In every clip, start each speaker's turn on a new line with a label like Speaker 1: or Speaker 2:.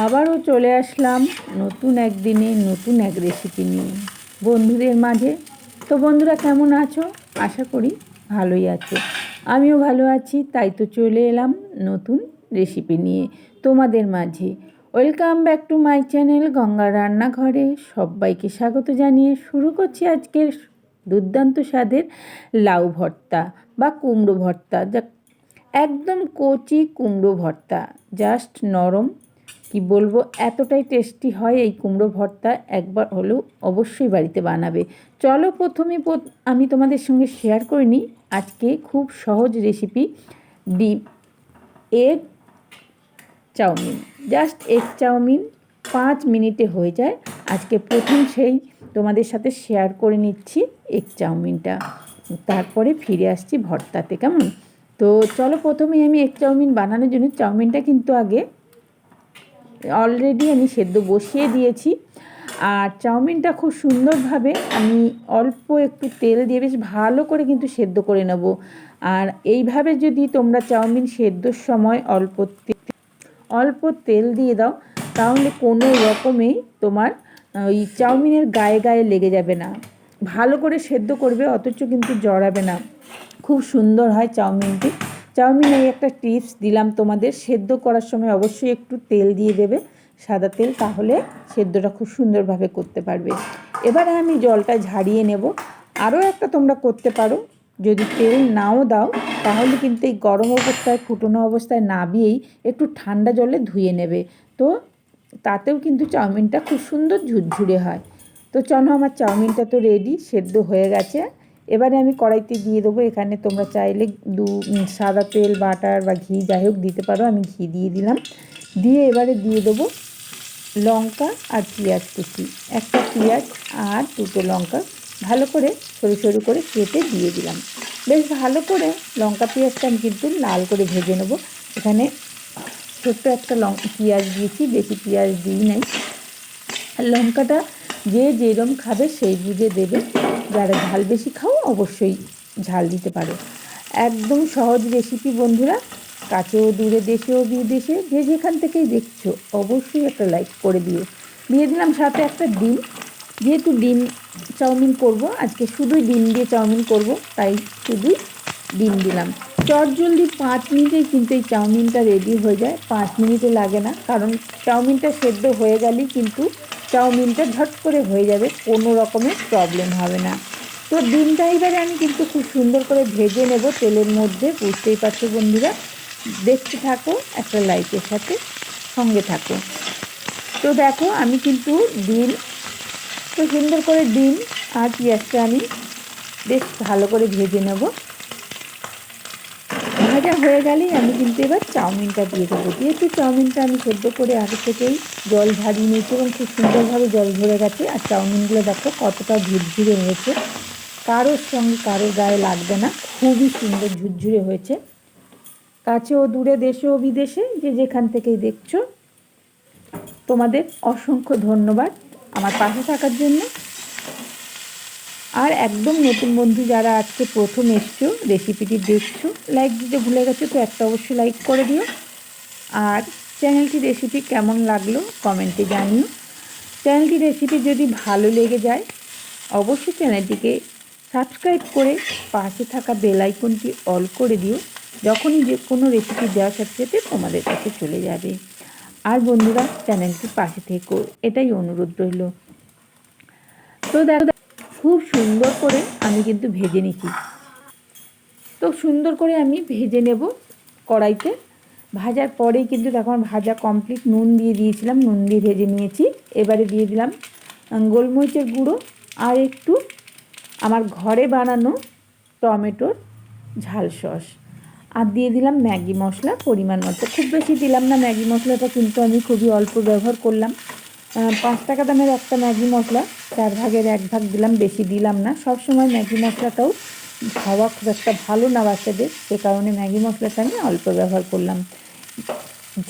Speaker 1: আবারও চলে আসলাম নতুন একদিনে, নতুন এক রেসিপি নিয়ে বন্ধুদের মাঝে। তো বন্ধুরা, কেমন আছো? আশা করি ভালোই আছো। আমিও ভালো আছি, তাই তো চলে এলাম নতুন রেসিপি নিয়ে তোমাদের মাঝে। Welcome back to my channel Ganga রান্নাঘরে। সবাইকে স্বাগত জানিয়ে শুরু করছি আজকের দুর্দান্ত স্বাদের লাউ ভর্তা বা কুমড়ো ভর্তা। যা একদম কচি কুমড়ো ভর্তা জাস্ট নরম কি বলব? এতটাই টেস্টি হয় এই কুমড়ো ভর্তা, একবার হলেও অবশ্যই বাড়িতে বানাবে। চলো প্রথমে আমি তোমাদের সঙ্গে শেয়ার করে নিই আজকে খুব সহজ রেসিপি ডিম egg chowmein. Just egg chowmein পাঁচ মিনিটে হয়ে যায়। আজকে প্রথম সেই তোমাদের সাথে শেয়ার করে নিচ্ছি এগ চাউমিনটা। তারপরে ফিরে আসছি ভর্তাতে, কেমন? তো চলো প্রথমেই আমি এগ চাউমিন বানানোর জন্য, চাউমিনটা কিন্তু আগে অলরেডি আমি সেদ্ধ বসিয়ে দিয়েছি। আর চাউমিনটা খুব সুন্দরভাবে আমি অল্প একটু তেল দিয়ে বেশ ভালো করে কিন্তু সেদ্ধ করে নেব। আর এইভাবে যদি তোমরা চাউমিন সেদ্ধর সময় অল্প অল্প তেল দিয়ে দাও, তাহলে কোনো রকমেই তোমার ওই চাউমিনের গায়ে গায়ে লেগে যাবে না। ভালো করে সেদ্ধ করবে, অথচ কিন্তু জড়াবে না। খুব সুন্দর হয় চাউমিনটি। চাউমিনে এই একটা টিপস দিলাম তোমাদের, সেদ্ধ করার সময় অবশ্যই একটু তেল দিয়ে দেবে, সাদা তেল, তাহলে সেদ্ধটা খুব সুন্দরভাবে করতে পারবে। এবারে আমি জলটা ঝাড়িয়ে নেব। আরও একটা তোমরা করতে পারো, যদি তেল নাও দাও, তাহলে কিন্তু এই গরম অবস্থায়, ফুটনো অবস্থায় নাবিয়েই একটু ঠান্ডা জলে ধুয়ে নেবে। তো তাতেও কিন্তু চাউমিনটা খুব সুন্দর ঝুরঝুরে হয়। তো চলো আমার চাউমিনটা তো রেডি সেদ্ধ হয়ে গেছে। এবারে আমি কড়াইতে দিয়ে দেবো। এখানে তোমরা চাইলে দু সাদা তেল, বাটার বা ঘি যাই হোক দিতে পারো। আমি ঘি দিয়ে দিলাম। দিয়ে এবারে দিয়ে দেবো লঙ্কা আর পেঁয়াজ কুচি। একটা পেঁয়াজ আর দুটো লঙ্কা ভালো করে সরু সরু করে কেটে দিয়ে দিলাম। বেশ ভালো করে লঙ্কা পেঁয়াজটা আমি কিন্তু লাল করে ভেজে নেব। এখানে ছোট্ট একটা লঙ্কা পেঁয়াজ দিয়েছি। বেশি পেঁয়াজ দিই নাই। লঙ্কাটা যে যেরম খাবে সেই বুঝে দেবে। যারা ঝাল বেশি খাও, অবশ্যই ঝাল দিতে পারো। একদম সহজ রেসিপি বন্ধুরা, কাছেও দূরে, দেশেও বিদেশে, যে যেখান থেকেই দেখছ, অবশ্যই একটা লাইক করে দিও। দিয়ে দিলাম সাথে একটা ডিম। যেহেতু ডিম চাউমিন করব, আজকে শুধুই ডিম দিয়ে চাউমিন করব, তাই শুধুই ডিম দিলাম। চট জলদি পাঁচ মিনিটেই কিন্তু এই চাউমিনটা রেডি হয়ে যায়। পাঁচ মিনিটও লাগে না, কারণ চাউমিনটা সেদ্ধ হয়ে গেলেই কিন্তু চাউমিনটা ঝট করে হয়ে যাবে, কোনো রকমের প্রবলেম হবে না। তো ডিমটা এবারে আমি কিন্তু খুব সুন্দর করে ভেজে নেব তেলের মধ্যে, বুঝতেই পারছ বন্ধুরা। দেখতে থাকো, একটা লাইকের সাথে সঙ্গে থাকো। তো দেখো, আমি কিন্তু ডিম, তো সুন্দর করে ডিম আর পেঁয়াজটা আমি বেশ ভালো করে ভেজে নেব। ভাজা হয়ে গেলেই আমি কিন্তু এবার চাউমিনটা দিয়ে দেবো। যেহেতু চাউমিনটা আমি সেদ্ধ করে আগে থেকেই জল ঝারিয়ে নিয়েছি এবং খুব সুন্দরভাবে জল ভরে গেছে। আর চাউমিনগুলো দেখো কতটা ঝুরঝুরে হয়েছে। কারোর সঙ্গে কারোর গায়ে লাগবে না, খুবই সুন্দর ঝুরঝুরে হয়েছে। কাছে ও দূরে দেশে ও বিদেশে যে যেখান থেকেই দেখছ, তোমাদের অসংখ্য ধন্যবাদ। আমার পাশে থাকার জন্য আর একদম নতুন বন্ধু যারা আজকে প্রথম এসছো রেসিপিটি দেখছ লাইক দিতে ভুলে গেছো, তো একটা অবশ্যই লাইক করে দিও। আর চ্যানেলটি রেসিপি কেমন লাগল কমেন্টে জানিও। চ্যানেলটি রেসিপি যদি ভালো লেগে যায়, অবশ্যই চ্যানেলটিকে সাবস্ক্রাইব করে পাশে থাকা বেল আইকনটি অল করে দিও। যখনই যে কোনো রেসিপি দেওয়ার সাথে সাথে তোমাদের কাছে চলে যাবে। আর বন্ধুরা চ্যানেলটির পাশে থেকো, এটাই অনুরোধ রইল। তো দেখো খুব সুন্দর করে আমি কিন্তু ভেজে নিচ্ছি। তো সুন্দর করে আমি ভেজে নেব কড়াইতে। ভাজার পরেই কিন্তু আমার ভাজা কমপ্লিট নুন দিয়ে দিয়েছিলাম, নুন দিয়ে ভেজে নিয়েছি। এবারে দিয়ে দিলাম গোলমরিচের গুঁড়ো আর একটু আমার ঘরে বানানো টমেটোর ঝাল সস। আর দিয়ে দিলাম ম্যাগি মশলা, পরিমাণ মতো। খুব বেশি দিলাম না ম্যাগি মশলাটা, কিন্তু আমি খুবই অল্প ব্যবহার করলাম। পাঁচ টাকা দামের একটা ম্যাগি মশলা। চার ভাগের এক ভাগ দিলাম, বেশি দিলাম না। সব সময় ম্যাগি মশলাটাও খাওয়া খুব একটা ভালো না বাচ্চাদের। সে কারণে ম্যাগি মশলাটা আমি অল্প ব্যবহার করলাম।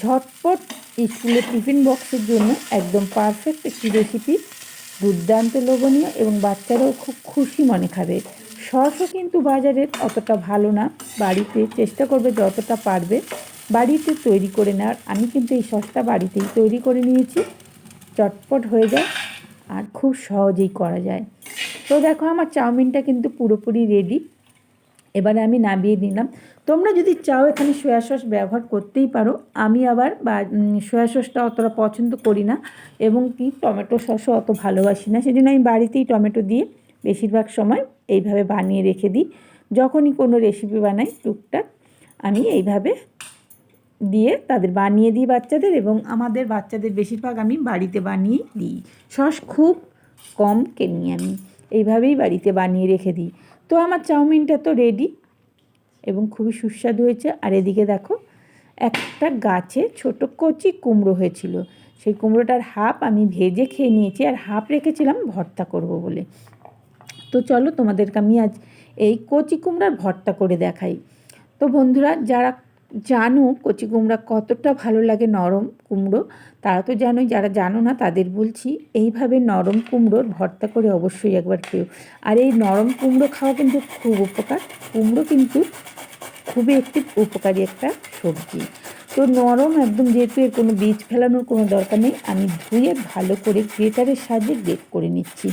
Speaker 1: ঝটপট স্কুলের টিফিন বক্সের জন্য একদম পারফেক্ট একটি রেসিপি দুর্দান্ত লোভনীয় এবং বাচ্চারাও খুব খুশি মনে খাবে। সসও কিন্তু বাজারের অতটা ভালো না। বাড়িতে চেষ্টা করবে যতটা পারবে বাড়িতে তৈরি করে নেওয়ার। আমি কিন্তু এই সসটা বাড়িতেই তৈরি করে নিয়েছি। চটপট হয়ে যায় আর খুব সহজেই করা যায়। তো দেখো আমার চাউমিনটা কিন্তু পুরোপুরি রেডি এবারে আমি নামিয়ে নিলাম। তোমরা যদি চাও এখানে সয়া সস ব্যবহার করতেই পারো। আমি আবার বা সয়া সসটা অতটা পছন্দ করি না এবং কি টমেটো সসও অত ভালোবাসি না। সেজন্য আমি বাড়িতেই টমেটো দিয়ে বেশিরভাগ সময় এইভাবে বানিয়ে রেখে দিই। যখনই কোনো রেসিপি বানাই, টুকটাক আমি এইভাবে দিয়ে তাদের বানিয়ে দিই বাচ্চাদের এবং আমাদের বাচ্চাদের বেশিরভাগ আমি বাড়িতে বানিয়ে দিই। সস খুব কম কিনি আমি, এইভাবেই বাড়িতে বানিয়ে রেখে দিই। তো আমার চাউমিনটা তো রেডি এবং খুবই সুস্বাদু হয়েছে। আর এদিকে দেখো, একটা গাছে ছোট কচি কুমড়ো হয়েছিল। সেই কুমড়োটার হাফ আমি ভেজে খেয়ে নিয়েছি আর হাফ রেখেছিলাম ভর্তা করব বলে। তো চলো তোমাদেরকে আমি আজ এই কচি কুমড়ার ভর্তা করে দেখাই। তো বন্ধুরা, যারা জানো কচি কুমড়া কতটা ভালো লাগে নরম কুমড়ো, তারা তো জানোই, যারা জানো না তাদের বলছি, এইভাবে নরম কুমড়োর ভর্তা করে অবশ্যই একবার খেও আর এই নরম কুমড়ো খাওয়া কিন্তু খুব উপকার, কুমড়ো কিন্তু খুবই একটি উপকারী একটা সবজি। তো নরম একদম যেহেতু এর কোনো বীজ ফেলানোর কোনো দরকার নেই, আমি ধুয়ে ভালো করে গ্রেটারের সাহায্যে গ্রেট করে নিচ্ছি।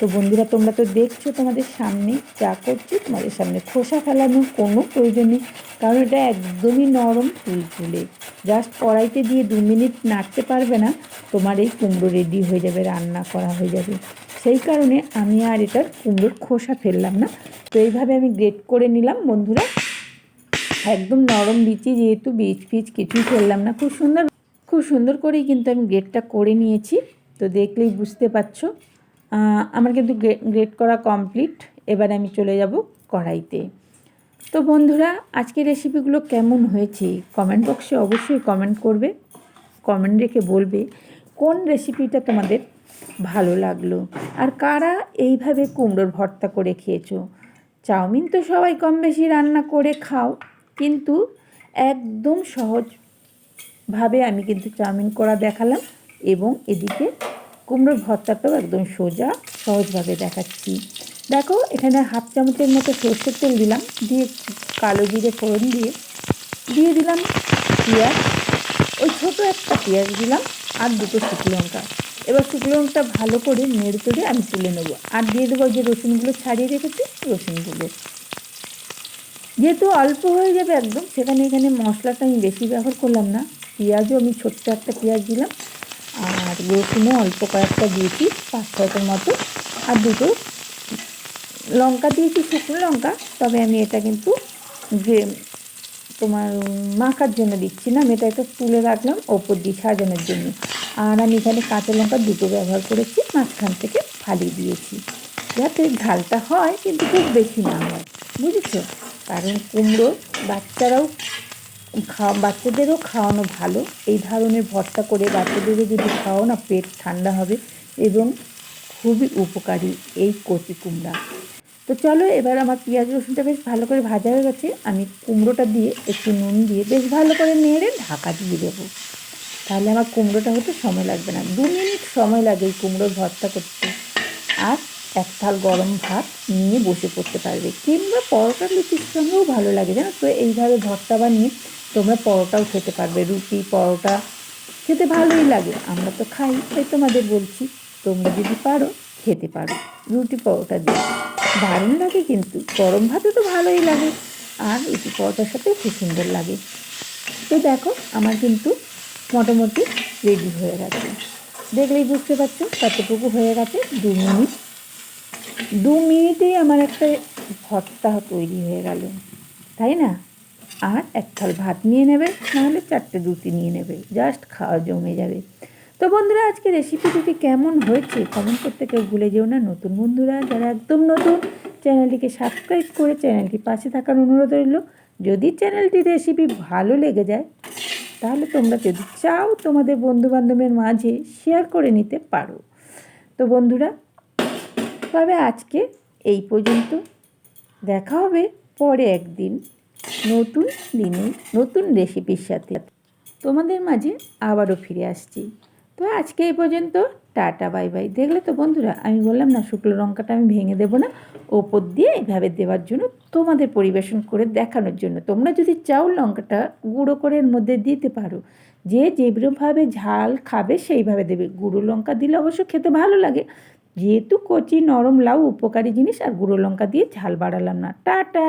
Speaker 1: তো বন্ধুরা, তোমরা তো দেখছ তোমাদের সামনে যা করছি, তোমাদের সামনে খোসা ফেলানোর কোনো প্রয়োজন নেই, কারণ এটা একদমই নরম তুলতুলে জাস্ট কড়াইতে দিয়ে দু মিনিট নাড়তে পারবে না, তোমার এই কুমড়ো রেডি হয়ে যাবে, রান্না করা হয়ে যাবে। সেই কারণে আমি আর এটার কুমড়োর খোসা ফেললাম না। তো এইভাবে আমি গ্রেট করে নিলাম, বন্ধুরা। একদম নরম বিচি যেহেতু বীজ ফিজ কিছুই ফেললাম না, খুব সুন্দর খুব সুন্দর করেই কিন্তু আমি গ্রেটটা করে নিয়েছি। তো দেখলেই বুঝতে পারছ। আমার কিন্তু গ্রেট করা কমপ্লিট এবার আমি চলে যাব কড়াইতে। তো বন্ধুরা, আজকের রেসিপিগুলো কেমন হয়েছে? কমেন্ট বক্সে অবশ্যই কমেন্ট করবে। কমেন্ট রেখে বলবে কোন রেসিপিটা তোমাদের ভালো লাগল। আর কারা এইভাবে কুমড়োর ভর্তা করে খেয়েছো? চাউমিন তো সবাই কম বেশি রান্না করে খাও, কিন্তু একদম সহজভাবে আমি কিন্তু চাউমিন করা দেখালাম এবং এদিকে কুমড়োর ভর্তাটাও একদম সোজা, সহজভাবে দেখাচ্ছি। দেখো, এখানে হাফ চামচের মতো সর্ষের তেল দিলাম, দিয়ে কালো জিরে ফোড়ন দিয়ে দিয়ে দিলাম পেঁয়াজ। ওই ছোটো একটা পেঁয়াজ দিলাম আর দুটো শুকনো লঙ্কা। এবার শুকনো লঙ্কা ভালো করে নেড়ে চেড়ে আমি তুলে নেব। আর দিয়ে দেবো যে রসুনগুলো ছাড়িয়ে রেখেছি, রসুনগুলো। যেহেতু অল্প হয়ে যাবে একদম, সেখানে এখানে মশলাটা আমি বেশি ব্যবহার করলাম না। পেঁয়াজও আমি ছোট্ট একটা পেঁয়াজ দিলাম। রসুনও অল্প কয়েকটা দিয়েছি, পাঁচ ছয়টার মতো। আর দুটো লঙ্কা দিয়েছি, শুকনো লঙ্কা, তবে আমি এটা কিন্তু যে তোমার মাখার জন্য দিচ্ছি না, আমি এটা একটা তুলে রাখলাম ওপর দিয়ে সাজানোর জন্য। আর আমি এখানে কাঁচা লঙ্কা দুটো ব্যবহার করেছি, মাঝখান থেকে ফালি দিয়েছি। যাতে ঝালটা হয়, কিন্তু খুব বেশি না হয়, বুঝেছ? কারণ কুমড়ো বাচ্চারাও খাওয়া বাচ্চাদেরও খাওয়ানো ভালো। এই ধরনের ভর্তা করে বাচ্চাদেরও যদি খাওয়াও না, পেট ঠান্ডা হবে এবং খুবই উপকারী এই কচি কুমড়া। তো চলো, এবার আমার পেঁয়াজ রসুনটা বেশ ভালো করে ভাজা হয়ে গেছে। আমি কুমড়োটা দিয়ে একটু নুন দিয়ে বেশ ভালো করে নেড়ে ঢাকা দিয়ে দেবো। তাহলে আমার কুমড়োটা হতে সময় লাগবে না। দু মিনিট সময় লাগে এই কুমড়োর ভর্তা করতে। আর এক থাল গরম ভাত নিয়ে বসে পড়তে পারবে। কিংবা পরোটা লুচির সঙ্গেও ভালো লাগে, জানো তো? এইভাবে ভর্তা বানিয়ে তোমরা পরোটাও খেতে পারবে। রুটি, পরোটা খেতে ভালোই লাগে। আমরা তো খাই, তাই তোমাদের বলছি, তোমরা যদি পারো, খেতে পারো। রুটি, পরোটা দিয়ে। দারুণ লাগে কিন্তু। গরম ভাতে তো ভালোই লাগে। আর রুটি, পরোটার সাথে খুব সুন্দর লাগে। তো দেখো, আমার কিন্তু মোটামুটি রেডি হয়ে গেছে। দেখলেই বুঝতে পারছ কতটুকু হয়ে গেছে দু মিনিট। দু মিনিটেই আমার একটা ভর্তা তৈরি হয়ে গেল। তাই না? আর এক থাল ভাত নিয়ে নেবে, নাহলে চারটে রুটি নিয়ে নেবে জাস্ট খাওয়া জমে যাবে। তো বন্ধুরা আজকে রেসিপি দুটি কেমন হয়েছে কমেন্ট করতে কেউ ভুলে যেও না। নতুন বন্ধুরা, যারা একদম নতুন, চ্যানেলটিকে সাবস্ক্রাইব করে চ্যানেলটি পাশে থাকার অনুরোধ রইল। যদি চ্যানেলটি রেসিপি ভালো লেগে যায়, তাহলে তোমরা যদি চাও তোমাদের বন্ধুবান্ধবের মাঝে শেয়ার করে নিতে পারো। তো বন্ধুরা তবে আজকে এই পর্যন্ত। দেখা হবে পরে একদিন নতুন দিনে, নতুন রেসিপির সাথে। তোমাদের মাঝে আবারও ফিরে আসছি। তো আজকে এই পর্যন্ত, টাটা, বাই বাই। দেখলে তো বন্ধুরা, আমি বললাম না শুকনো লঙ্কাটা আমি ভেঙে দেবো না। ওপর দিয়ে এইভাবে দেওয়ার জন্য, তোমাদের পরিবেশন করে দেখানোর জন্য। তোমরা যদি চাও লঙ্কাটা গুঁড়ো করে এর মধ্যে দিতে পারো। যে যেভাবে ঝাল খাবে সেইভাবে দেবে। গুঁড়ো লঙ্কা দিলে অবশ্য খেতে ভালো লাগে। যেহেতু কচি নরম লাউ উপকারী জিনিস আর গুঁড়ো লঙ্কা দিয়ে ঝাল বাড়ালাম না। টাটা!